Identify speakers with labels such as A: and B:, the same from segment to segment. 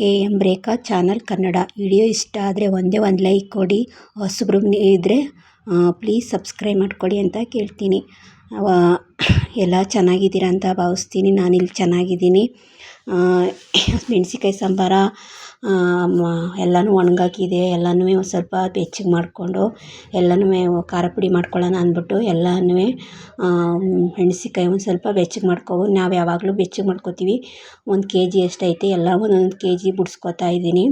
A: K M Rekha channel Kannada. Video ಇಷ್ಟ ಆದರೆ ಒಂದೇ ಒಂದು ಲೈಕ್ ಕೊಡಿ. ಹೊಸಬ್ರು ಇದ್ದರೆ ಪ್ಲೀಸ್ ಸಬ್ಸ್ಕ್ರೈಬ್ ಮಾಡ್ಕೊಡಿ ಅಂತ ಕೇಳ್ತೀನಿ. ಎಲ್ಲ ಚೆನ್ನಾಗಿದ್ದೀರಾ ಅಂತ ಭಾವಿಸ್ತೀನಿ. ನಾನಿಲ್ಲಿ ಚೆನ್ನಾಗಿದ್ದೀನಿ. ಮೆಣಸಿನ್ಕಾಯಿ ಸಾಂಬಾರ? ಎಲ್ಲನೂ ಒಣ್ಗಾಕಿದೆ ಎಲ್ಲನೂ ಸ್ವಲ್ಪ ಬೆಚ್ಚಗೆ ಮಾಡಿಕೊಂಡು ಎಲ್ಲನೂ ಖಾರ ಪುಡಿ ಮಾಡ್ಕೊಳ್ಳೋಣ ಅಂದ್ಬಿಟ್ಟು ಎಲ್ಲನೂ ಮೆಣಸಿನ್ಕಾಯಿ ಒಂದು ಸ್ವಲ್ಪ ಬೆಚ್ಚಗೆ ಮಾಡ್ಕೊವು ನಾವು ಯಾವಾಗಲೂ ಬೆಚ್ಚಗೆ ಮಾಡ್ಕೊತೀವಿ. ಒಂದು ಕೆ ಜಿ ಅಷ್ಟೈತೆ, ಎಲ್ಲ ಒಂದೊಂದು ಕೆ ಜಿ ಬಿಡ್ಸ್ಕೊತಾ ಇದ್ದೀನಿ.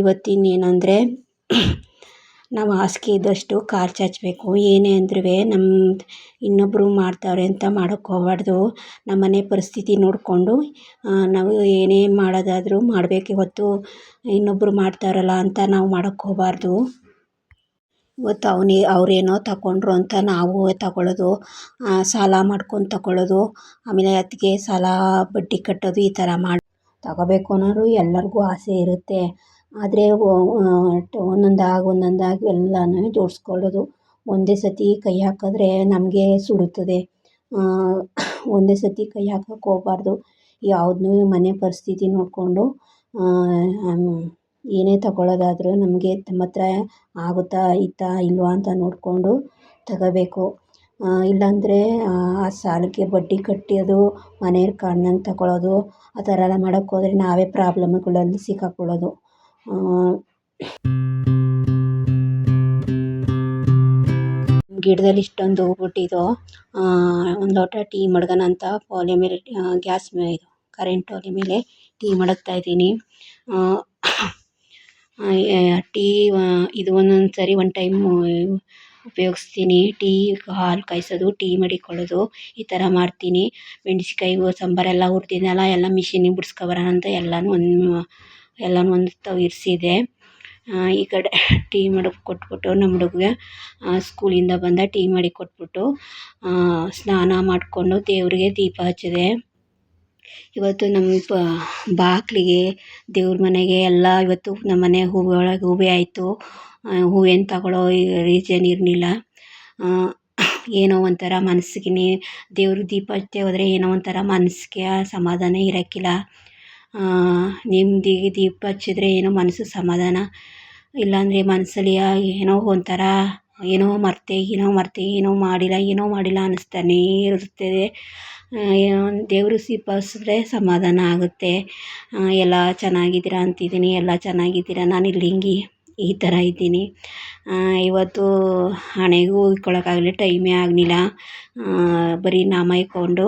A: ಇವತ್ತು ಏನಂದರೆ ನಾವು ಹಾಸಿಗೆ ಇದ್ದಷ್ಟು ಕಾಲು ಚಾಚಬೇಕು. ಏನೇ ಅಂದ್ರೂ ನಮ್ಮ ಇನ್ನೊಬ್ಬರು ಮಾಡ್ತಾವ್ರೆ ಅಂತ ಮಾಡೋಕೆ ಹೋಗ್ಬಾರ್ದು. ನಮ್ಮ ಮನೆ ಪರಿಸ್ಥಿತಿ ನೋಡಿಕೊಂಡು ನಾವು ಏನೇ ಮಾಡೋದಾದರೂ ಮಾಡಬೇಕು ಇವತ್ತು ಇನ್ನೊಬ್ಬರು ಮಾಡ್ತಾರಲ್ಲ ಅಂತ ನಾವು ಮಾಡೋಕ್ಕೆ ಹೋಗಬಾರ್ದು. ಇವತ್ತು ಅವನೇ, ಅವರೇನೋ ತಗೊಂಡ್ರು ಅಂತ ನಾವು ತಗೊಳ್ಳೋದು ಸಾಲ ಮಾಡ್ಕೊಂಡು ತಗೊಳ್ಳೋದು ಆಮೇಲೆ ಅತ್ತಿಗೆ ಸಾಲ ಬಡ್ಡಿ ಕಟ್ಟೋದು ಈ ಥರ ಮಾಡಿ ತಗೋಬೇಕು ಅನ್ನೋರು ಎಲ್ಲರಿಗೂ ಆಸೆ ಇರುತ್ತೆ. ಆದರೆ ಒಂದೊಂದಾಗಿ ಒಂದೊಂದಾಗಿ ಎಲ್ಲನೂ ಜೋಡಿಸ್ಕೊಳ್ಳೋದು. ಒಂದೇ ಸತಿ ಕೈ ಹಾಕಿದ್ರೆ ನಮಗೆ ಸುಡುತ್ತದೆ. ಒಂದೇ ಸತಿ ಕೈ ಹಾಕಕ್ಕೆ ಹೋಗ್ಬಾರ್ದು. ಯಾವುದನ್ನೂ ಮನೆ ಪರಿಸ್ಥಿತಿ ನೋಡಿಕೊಂಡು ಏನೇ ತಗೊಳ್ಳೋದಾದರೂ ನಮಗೆ ನಮ್ಮ ಹತ್ರ ಆಗುತ್ತಾ ಇತ್ತಾ ಇಲ್ವಾ ಅಂತ ನೋಡಿಕೊಂಡು ತಗೋಬೇಕು. ಇಲ್ಲಾಂದರೆ, ಆ ಸಾಲಕ್ಕೆ ಬಡ್ಡಿ ಕಟ್ಟೋದು ಮನೆಯವ್ರ ಕಾರಣ ತಗೊಳ್ಳೋದು ಆ ಥರ ಎಲ್ಲ ಮಾಡೋಕ್ಕೋದ್ರೆ ನಾವೇ ಪ್ರಾಬ್ಲಮ್ಗಳಲ್ಲಿ ಸಿಕ್ಕಾಕೊಳ್ಳೋದು. ಗಿಡದಲ್ಲಿ ಇಷ್ಟೊಂದು ಹೂ ಬಿಟ್ಟಿದೋ ಒಂದು ಲೋಟ ಟೀ ಮಡ್ಗೋಣ ಅಂತ ಒಲೆ ಮೇಲೆ ಗ್ಯಾಸ್ ಮೇಲೆ ಇದು ಕರೆಂಟ್ ಒಲೆ ಮೇಲೆ ಟೀ ಮಡಗ್ತಾ ಇದ್ದೀನಿ. ಟೀ ಇದು ಒಂದೊಂದು ಸರಿ ಒಂದು ಟೈಮ್ ಉಪಯೋಗಿಸ್ತೀನಿ. ಟೀ ಹಾಲು ಕಾಯಿಸೋದು, ಟೀ ಮಡಿಕೊಳ್ಳೋದು, ಈ ಥರ ಮಾಡ್ತೀನಿ. ಮೆಣ್ಸಿನ್ಕಾಯಿ ಸಾಂಬಾರೆಲ್ಲ ಹುರ್ದಿದ್ನಲ್ಲ, ಎಲ್ಲ ಮಿಷಿನಿಗೆ ಬಿಡ್ಸ್ಕೊಬರೋಣ ಅಂತ ಎಲ್ಲನೂ ಒಂದು ಎಲ್ಲನೂ ಒಂದು ತವ ಇರಿಸಿದೆ. ಈ ಕಡೆ ಟೀ ಮಾಡಿ ಕೊಟ್ಬಿಟ್ಟು ನಮ್ಮ ಹುಡುಗಗೆ ಸ್ಕೂಲಿಂದ ಬಂದ ಟೀ ಮಾಡಿ ಕೊಟ್ಬಿಟ್ಟು ಸ್ನಾನ ಮಾಡಿಕೊಂಡು ದೇವರಿಗೆ ದೀಪ ಹಚ್ಚಿದೆ. ಇವತ್ತು ನಮ್ಮ ಬಾಗಿಲಿಗೆ ದೇವ್ರ ಮನೆಗೆ ಎಲ್ಲ ಇವತ್ತು ನಮ್ಮ ಮನೆ ಹೂವು ಒಳಗೆ ಹೂವೇ ಆಯಿತು. ಹೂವೇನು ತಗೊಳ್ಳೋ ರೀಸನ್ ಇರಲಿಲ್ಲ. ಏನೋ ಒಂಥರ ಮನಸ್ಸಿಗೆ ದೇವ್ರಿಗೆ ದೀಪ ಹಚ್ಚಿ ಹೋದರೆ ಏನೋ ಒಂಥರ ಮನಸ್ಸಿಗೆ ಸಮಾಧಾನ ಇರೋಕ್ಕಿಲ್ಲ. ನೆಮ್ಮದಿಗೆ ದೀಪ ಹಚ್ಚಿದ್ರೆ ಏನೋ ಮನಸ್ಸು ಸಮಾಧಾನ. ಇಲ್ಲಾಂದರೆ ಮನಸ್ಸಲ್ಲಿ ಏನೋ ಒಂಥರ ಏನೋ ಮರ್ತೆ ಏನೋ ಮರ್ತೆ, ಏನೋ ಮಾಡಿಲ್ಲ ಏನೋ ಮಾಡಿಲ್ಲ ಅನ್ನಿಸ್ತಾನೇ ಇರುತ್ತದೆ ದೇವರು ದೀಪ ಸಮಾಧಾನ ಆಗುತ್ತೆ. ಎಲ್ಲ ಚೆನ್ನಾಗಿದ್ದೀರಾ ಅಂತಿದ್ದೀನಿ, ಎಲ್ಲ ಚೆನ್ನಾಗಿದ್ದೀರಾ ನಾನಿಲ್ಲಿ ಹಿಂಗೆ ಈ ಥರ ಇದ್ದೀನಿ. ಇವತ್ತು ಹಣೆಗೂ ಇಕ್ಕೊಳ್ಳೋಕ್ಕಾಗಲಿ ಟೈಮೇ ಆಗಲಿಲ್ಲ. ಬರೀ ನಾಮ ಇಕ್ಕೊಂಡು,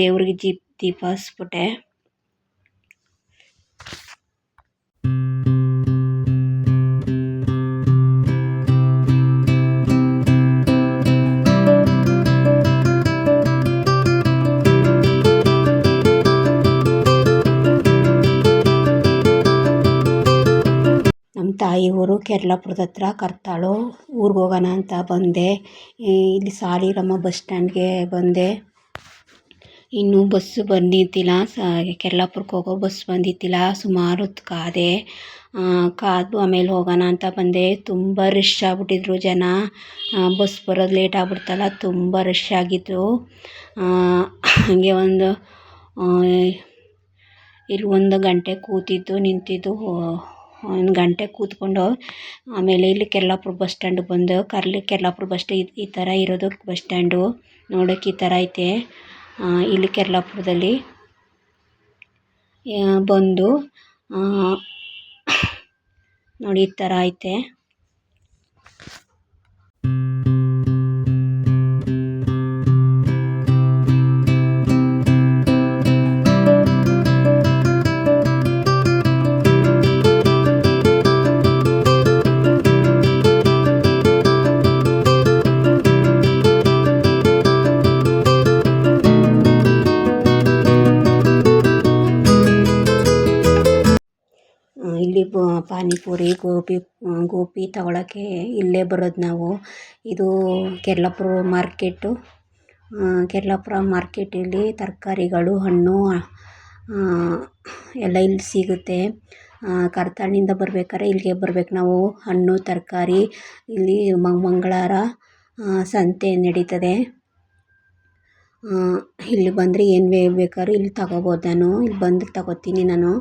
A: ದೇವ್ರಿಗೆ ಜೀಪ್ ದೀಪ ಹಚ್ಬಿಟ್ಟೆ. ತಾಯಿ ಊರು ಕೆರ್ಲಾಪುರದ ಹತ್ರ ಕರ್ತಾಳು, ಊರಿಗೆ ಹೋಗೋಣ ಅಂತ ಬಂದೆ. ಇಲ್ಲಿ ಸಾಲಿಗ್ರಾಮ ಬಸ್ ಸ್ಟ್ಯಾಂಡ್ಗೆ ಬಂದೆ. ಇನ್ನೂ ಬಸ್ಸು ಬಂದಿದ್ದಿಲ್ಲ. ಸ ಹೋಗೋ ಬಸ್ ಬಂದಿದ್ದಿಲ್ಲ. ಸುಮಾರು ಹೊತ್ತು ಕಾದೆ ಕಾದು ಆಮೇಲೆ ಹೋಗೋಣ ಅಂತ ಬಂದೆ. ತುಂಬ ರಶ್ ಆಗ್ಬಿಟ್ಟಿದ್ರು ಜನ. ಬಸ್ ಬರೋದು ಲೇಟ್ ಆಗ್ಬಿಡ್ತಲ್ಲ, ತುಂಬ ರಶ್ ಆಗಿತ್ತು ಹಾಗೆ ಒಂದು ಇಲ್ಲಿ ಒಂದು ಗಂಟೆ ಕೂತಿದ್ದು, ನಿಂತಿದ್ದು ಒಂದು ಗಂಟೆ ಕೂತ್ಕೊಂಡು ಆಮೇಲೆ ಇಲ್ಲಿ ಕೆರ್ಲಾಪುರ ಬಸ್ ಸ್ಟ್ಯಾಂಡ್ ಬಂದು ಕರ್ಲಿ ಕೆರ್ಲಾಪುರ ಬಸ್ ಈ ಥರ ಇರೋದು ಬಸ್ ಸ್ಟ್ಯಾಂಡು. ನೋಡೋಕೆ ಈ ಥರ ಐತೆ. ಇಲ್ಲಿ ಕೆರ್ಲಾಪುರದಲ್ಲಿ ಬಂದು ನೋಡಿ ಈ ಥರ ಐತೆ. ಪಾನಿಪುರಿ, ಗೋಬಿ ಗೋಬಿ ತಗೊಳ್ಳೋಕ್ಕೆ ಇಲ್ಲೇ ಬರೋದು ನಾವು. ಇದು ಕೆರ್ಲಾಪುರ ಮಾರ್ಕೆಟು. ಕೆರ್ಲಾಪುರ ಮಾರ್ಕೆಟಲ್ಲಿ ತರಕಾರಿಗಳು, ಹಣ್ಣು ಎಲ್ಲ ಇಲ್ಲಿ ಸಿಗುತ್ತೆ. ಕರ್ತಳ್ಳಿಯಿಂದ ಬರ್ಬೇಕಾದ್ರೆ ಇಲ್ಲಿಗೆ ಬರ್ಬೇಕು ನಾವು. ಹಣ್ಣು, ತರಕಾರಿ, ಇಲ್ಲಿ ಮಂಗಳವಾರ ಸಂತೆ ನಡೀತದೆ. ಇಲ್ಲಿ ಬಂದರೆ ಏನು ಬೇಕಾದ್ರೂ ಇಲ್ಲಿ ತಗೋಬೋದು ನಾನು. ಇಲ್ಲಿ ಬಂದು ತಗೋತೀನಿ ನಾನು.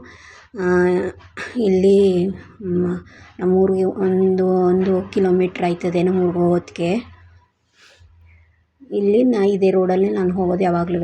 A: ಇಲ್ಲಿ ನಮ್ಮೂರಿಗೆ ಒಂದು ಒಂದು ಕಿಲೋಮೀಟ್ರ್ ಆಯ್ತದೆ ನಮ್ಮೂರಿಗೆ ಹೋಗೋದಕ್ಕೆ. ಇಲ್ಲಿ ನಾ ಇದೇ ರೋಡಲ್ಲಿ ನಾನು ಹೋಗೋದು ಯಾವಾಗ್ಲೂ.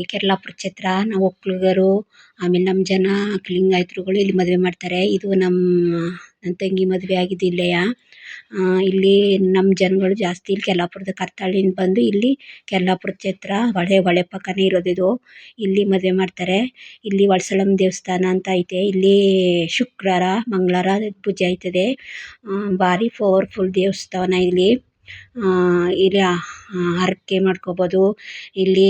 A: ಈ ಕೆರ್ಲಾಪುರ ಛತ್ರ ನಾವು ಒಕ್ಕಲಿಗರು, ಆಮೇಲೆ ನಮ್ಮ ಜನ ಲಿಂಗಾಯತರುಗಳು ಇಲ್ಲಿ ಮದುವೆ ಮಾಡ್ತಾರೆ. ಇದು ನಮ್ಮ ನನ್ನ ತಂಗಿ ಮದುವೆ ಆಗಿದ್ದು ಇಲ್ಲೇ ಇಲ್ಲಿ ನಮ್ಮ ಜನಗಳು ಜಾಸ್ತಿ ಇಲ್ಲಿ ಕೆರ್ಲಾಪುರದ ಕರ್ತಾಳಿಂದ ಬಂದು ಇಲ್ಲಿ ಕೆರ್ಲಾಪುರ ಛತ್ರ ಹೊಳೆ ಹೊಳೆ ಪಕ್ಕನೇ ಇರೋದು ಇದು. ಇಲ್ಲಿ ಮದುವೆ ಮಾಡ್ತಾರೆ. ಇಲ್ಲಿ ವಡ್ಸಳಮ್ಮ ದೇವಸ್ಥಾನ ಅಂತ ಐತೆ. ಇಲ್ಲಿ ಶುಕ್ರವಾರ, ಮಂಗಳವಾರ ಪೂಜೆ ಆಯ್ತದೆ. ಭಾರಿ ಪವರ್ಫುಲ್ ದೇವಸ್ಥಾನ ಇಲ್ಲಿ. ಇಲ್ಲಿ ಹರಕೆ ಮಾಡ್ಕೊಬೋದು. ಇಲ್ಲಿ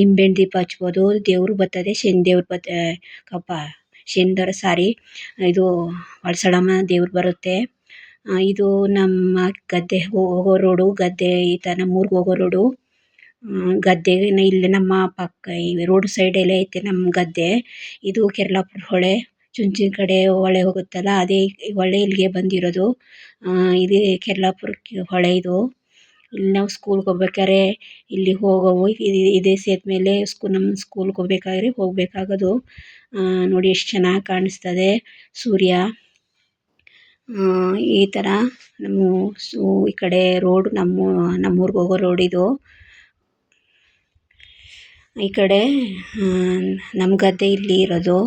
A: ನಿಂಬೆಹಣ್ಣು ದೀಪ ಹಚ್ಬೋದು. ದೇವರು ಬತ್ತದೆ ಶನಿ ದೇವ್ರು ಬತ್ ಕಪ್ಪ ಶನಿವಾರ ಸಾರಿ. ಇದು ಹೊಳ್ಸಳಮ್ಮ ದೇವ್ರು ಬರುತ್ತೆ. ಇದು ನಮ್ಮ ಗದ್ದೆ ಹೋಗೋ ರೋಡು, ಗದ್ದೆ ಈ ಥರ ನಮ್ಮೂರಿಗೆ ಹೋಗೋ ರೋಡು. ಗದ್ದೆ ಇಲ್ಲಿ ನಮ್ಮ ಪಕ್ಕ ಈ ರೋಡ್ ಸೈಡಲ್ಲೇ ಐತೆ ನಮ್ಮ ಗದ್ದೆ. ಇದು ಕೆರ್ಲಾಪುರ ಹೊಳೆ. ಚುಂಚನ ಕಡೆ ಹೊಳೆ ಹೋಗುತ್ತಲ್ಲ, ಅದೇ ಹೊಳೆ ಇಲ್ಲಿಗೆ ಬಂದಿರೋದು. ಇದು ಕೆರ್ಲಾಪುರಕ್ಕೆ ಹೊಳೆ ಇದು. ಇಲ್ಲಿ ನಾವು ಸ್ಕೂಲ್ಗೆ ಹೋಗ್ಬೇಕಾದ್ರೆ ಇಲ್ಲಿ ಹೋಗೋವು. ಇದೇ ಸೇತುವೆ ಮೇಲೆ ಸ್ಕೂ, ನಮ್ಮ ಸ್ಕೂಲ್ಗೆ ಹೋಗ್ಬೇಕಾದ್ರೆ ಹೋಗಬೇಕಾಗೋದು. ನೋಡಿ ಎಷ್ಟು ಚೆನ್ನಾಗಿ ಕಾಣಿಸ್ತದೆ ಸೂರ್ಯ. ಈ ಥರ ನಮ್ಮ ಸೂ, ಈ ಕಡೆ ರೋಡ್ ನಮ್ಮ ನಮ್ಮೂರಿಗೆ ಹೋಗೋ ರೋಡ್ ಇದು. ಈ ಕಡೆ ನಮ್ಮ ಗದ್ದೆ ಇಲ್ಲಿ ಇರೋದು.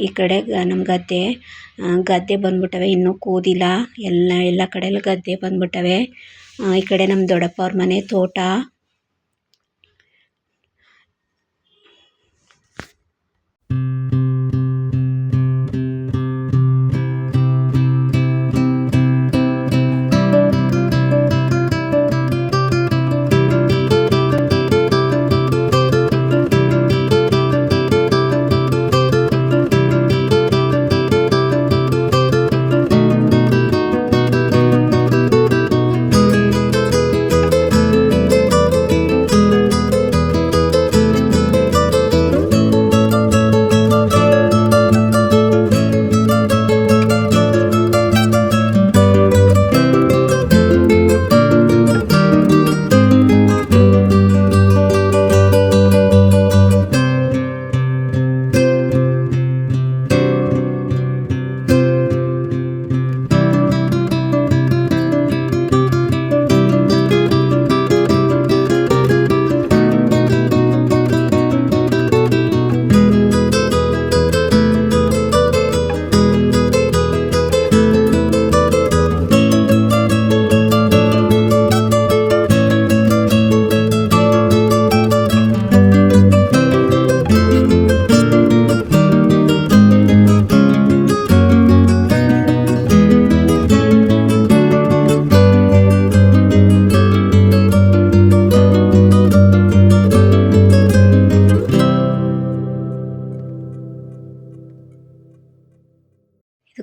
A: ಈ ಕಡೆ ನಮ್ಮ ಗದ್ದೆ ಗದ್ದೆ ಬಂದ್ಬಿಟ್ಟವೆ, ಇನ್ನು ಕೂದಿಲ್ಲ. ಎಲ್ಲ ಎಲ್ಲ ಕಡೆಯಲ್ಲೂ ಗದ್ದೆ ಬಂದ್ಬಿಟ್ಟವೆ. ಈ ಕಡೆ ನಮ್ಮ ದೊಡ್ಡಪ್ಪ ಅವ್ರ ಮನೆ ತೋಟ.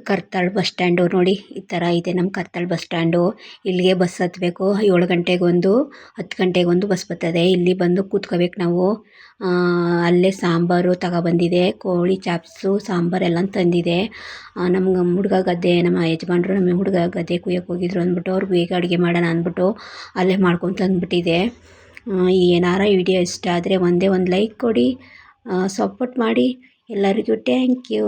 A: ಕರ್ತಾಳ್ ಬಸ್ ಸ್ಟ್ಯಾಂಡು ನೋಡಿ, ಈ ಥರ ಇದೆ ನಮ್ಮ ಕರ್ತಾಳ್ ಬಸ್ ಸ್ಟ್ಯಾಂಡು. ಇಲ್ಲಿಗೆ ಬಸ್ ಹತ್ತಬೇಕು ಏಳು ಗಂಟೆಗೊಂದು, ಹತ್ತು ಗಂಟೆಗೊಂದು ಬಸ್ ಬರ್ತದೆ. ಇಲ್ಲಿ ಬಂದು ಕೂತ್ಕೋಬೇಕು ನಾವು. ಅಲ್ಲೇ ಸಾಂಬಾರು ತಗೊಬಂದಿದೆ. ಕೋಳಿ ಚಾಪ್ಸು, ಸಾಂಬಾರು ಎಲ್ಲ ತಂದಿದೆ. ನಮ್ಗೆ ಹುಡ್ಗ ಗದ್ದೆ, ನಮ್ಮ ಯಜಮಾನ್ರು ನಮ್ಮ ಹುಡುಗ ಗದ್ದೆ ಕುಯ್ಯಕ್ಕೆ ಹೋಗಿದ್ರು ಅಂದ್ಬಿಟ್ಟು, ಅವ್ರು ಬೇಗ ಅಡುಗೆ ಮಾಡೋಣ ಅಂದ್ಬಿಟ್ಟು ಅಲ್ಲೇ ಮಾಡ್ಕೊಂಡು ತಂದುಬಿಟ್ಟಿದೆ. ಏನಾರ ವಿಡಿಯೋ ಇಷ್ಟ ಆದರೆ ಒಂದೇ ಒಂದು ಲೈಕ್ ಕೊಡಿ. ಸಪೋರ್ಟ್ ಮಾಡಿ. ಎಲ್ಲರಿಗೂ ಥ್ಯಾಂಕ್ ಯು